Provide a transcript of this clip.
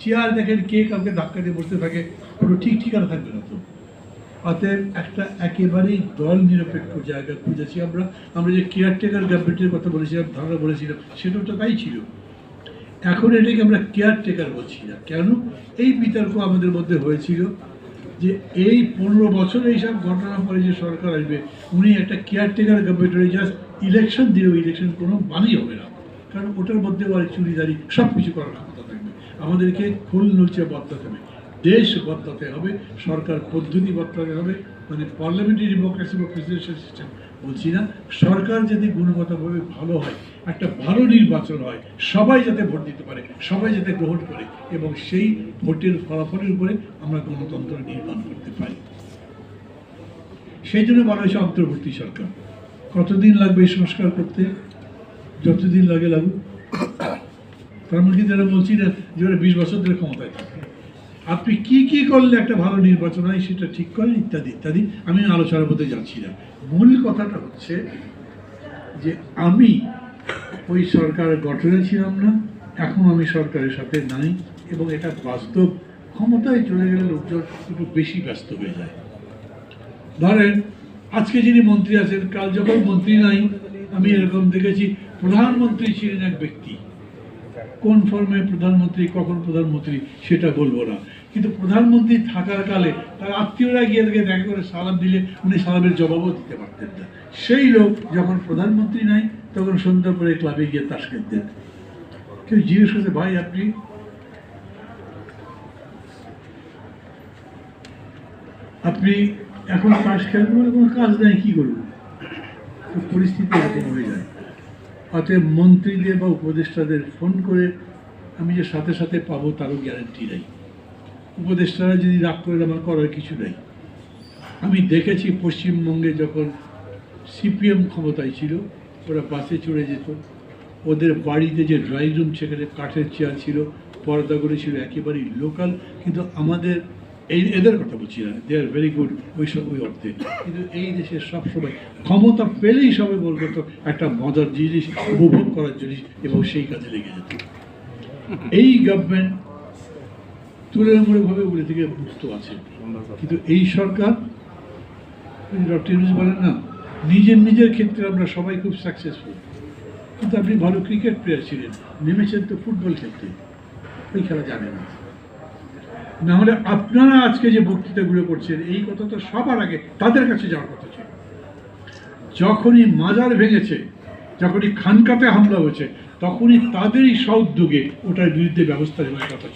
Chair দেখেন কে কাউকে ধাক্কা দিয়ে বসতে থাকে, কোনো ঠিক ঠিকানা থাকবে না তো। অতএব একটা একেবারেই দল নিরপেক্ষ জায়গা খুঁজেছি আমরা। আমরা যে কেয়ারটেকার গভর্নমেন্টের কথা বলেছিলাম, ধারণা বলেছিলাম, সেটাও তো তাই ছিল। এখন এটাকে আমরা কেয়ারটেকার বলছি না। কেন? এই বিতর্ক আমাদের মধ্যে হয়েছিল যে এই পনেরো বছর এইসব ঘটনা পরে যে সরকার আসবে, উনি একটা কেয়ারটেকার গভর্নমেন্টের জাস্ট ইলেকশন দিলেও ইলেকশন কোনো মানই হবে না। কারণ ওটার মধ্যে ওর চুরিদারি সব কিছু করার ক্ষমতা আমাদেরকে ফুল নুচে বদলাতে হবে, দেশ বদলাতে হবে, সরকার পদ্ধতি বদলাতে হবে মানে পার্লামেন্টারি ডেমোক্রেসি বা প্রেসিডেন্সিয়াল সিস্টেম বলছি না, সরকার যদি গুণগতভাবে ভালো হয়, একটা ভালো নির্বাচন হয়, সবাই যাতে ভোট দিতে পারে, সবাই যাতে গ্রহণ করে, এবং সেই ভোটের ফলাফলের উপরে আমরা গণতন্ত্র নির্মাণ করতে পারি। সেই জন্য বলা অন্তর্বর্তী সরকার, কতদিন লাগবে এই সংস্কার করতে, যতদিন লাগে লাগুক। মানে কিন্তু এটা বলছি না যে ওরা বিশ বছর ধরে ক্ষমতায় থাকে। আপনি কি কি করলে একটা ভালো নির্বাচন হয় সেটা ঠিক করেন, ইত্যাদি ইত্যাদি। আমি আলোচনার মধ্যে যাচ্ছি না। মূল কথাটা হচ্ছে যে, আমি ওই সরকার গঠনে ছিলাম না, এখন আমি সরকারের সাথে নাই, এবং এটা বাস্তব। ক্ষমতায় চলে গেলে লোকজন একটু বেশি ব্যস্ত হয়ে যায়। ধরেন, আজকে যিনি মন্ত্রী আছেন, কাল যখন মন্ত্রী নাই, আমি এরকম দেখেছি, প্রধানমন্ত্রী ছিলেন এক ব্যক্তি। কোন ফর্মে প্রধানমন্ত্রী, কখন প্রধানমন্ত্রী, সেটা বলব না। কিন্তু প্রধানমন্ত্রী থাকার কালে তার আত্মীয়রা গিয়ে তাকে দেখা করে সালাম দিলে উনি সালামের জবাবও দিতে পারতেন না। সেই লোক যখন প্রধানমন্ত্রী নাই, তখন সন্ধ্যা করে ক্লাবে গিয়ে তাস খেলতেন। কেউ জিজ্ঞেস করছে, ভাই, আপনি আপনি এখন তাস খেলতে বলে কোনো কাজ নাই, কি করব তো পরিস্থিতি এরকম হয়ে যায়। অতএব মন্ত্রীদের বা উপদেষ্টাদের ফোন করে আমি যে সাথে সাথে পাবো তারও গ্যারান্টি নেই। উপদেষ্টারা যদি রাগ করে, আমার করার কিছু নেই। আমি দেখেছি পশ্চিমবঙ্গে যখন সিপিএম ক্ষমতায় ছিল, ওরা বাসে চড়ে যেত। ওদের বাড়িতে যে ড্রয়িং রুম সেখানে কাঠের চেয়ার ছিল পর্দাগুলো ছিল একেবারেই লোকাল কিন্তু আমাদের এই এদের কথা বলছি না। দে আর ভেরি গুড ওই সব ওই অর্থে কিন্তু এই দেশে সবসময় ক্ষমতা পেলেই সবাই বলতো তো, একটা মজার জিনিস, উপভোগ করার জিনিস, এবং সেই কাজে লেগে যেত। এই গভর্নমেন্ট তুলনামূলকভাবে ওগুলি থেকে মুক্ত আছে। কিন্তু এই সরকার ডক্টর বলেন না, নিজের নিজের ক্ষেত্রে আমরা সবাই খুব সাকসেসফুল কিন্তু আপনি ভালো ক্রিকেট প্লেয়ার ছিলেন, নেমেছেন তো ফুটবল খেলতে ওই খেলা জানে না। না হলে আপনারা আজকে যে বক্তৃতাগুলো করছেন, এই কথা তো সবার আগে তাদের কাছে যাওয়ার কথা ছিল। যখনই মাজার ভেঙেছে, যখনই খানকাতে হামলা হয়েছে, তখনই তাদেরই সউদ্যোগে ওটার বিরুদ্ধে ব্যবস্থা নেওয়ার কথা ছিল।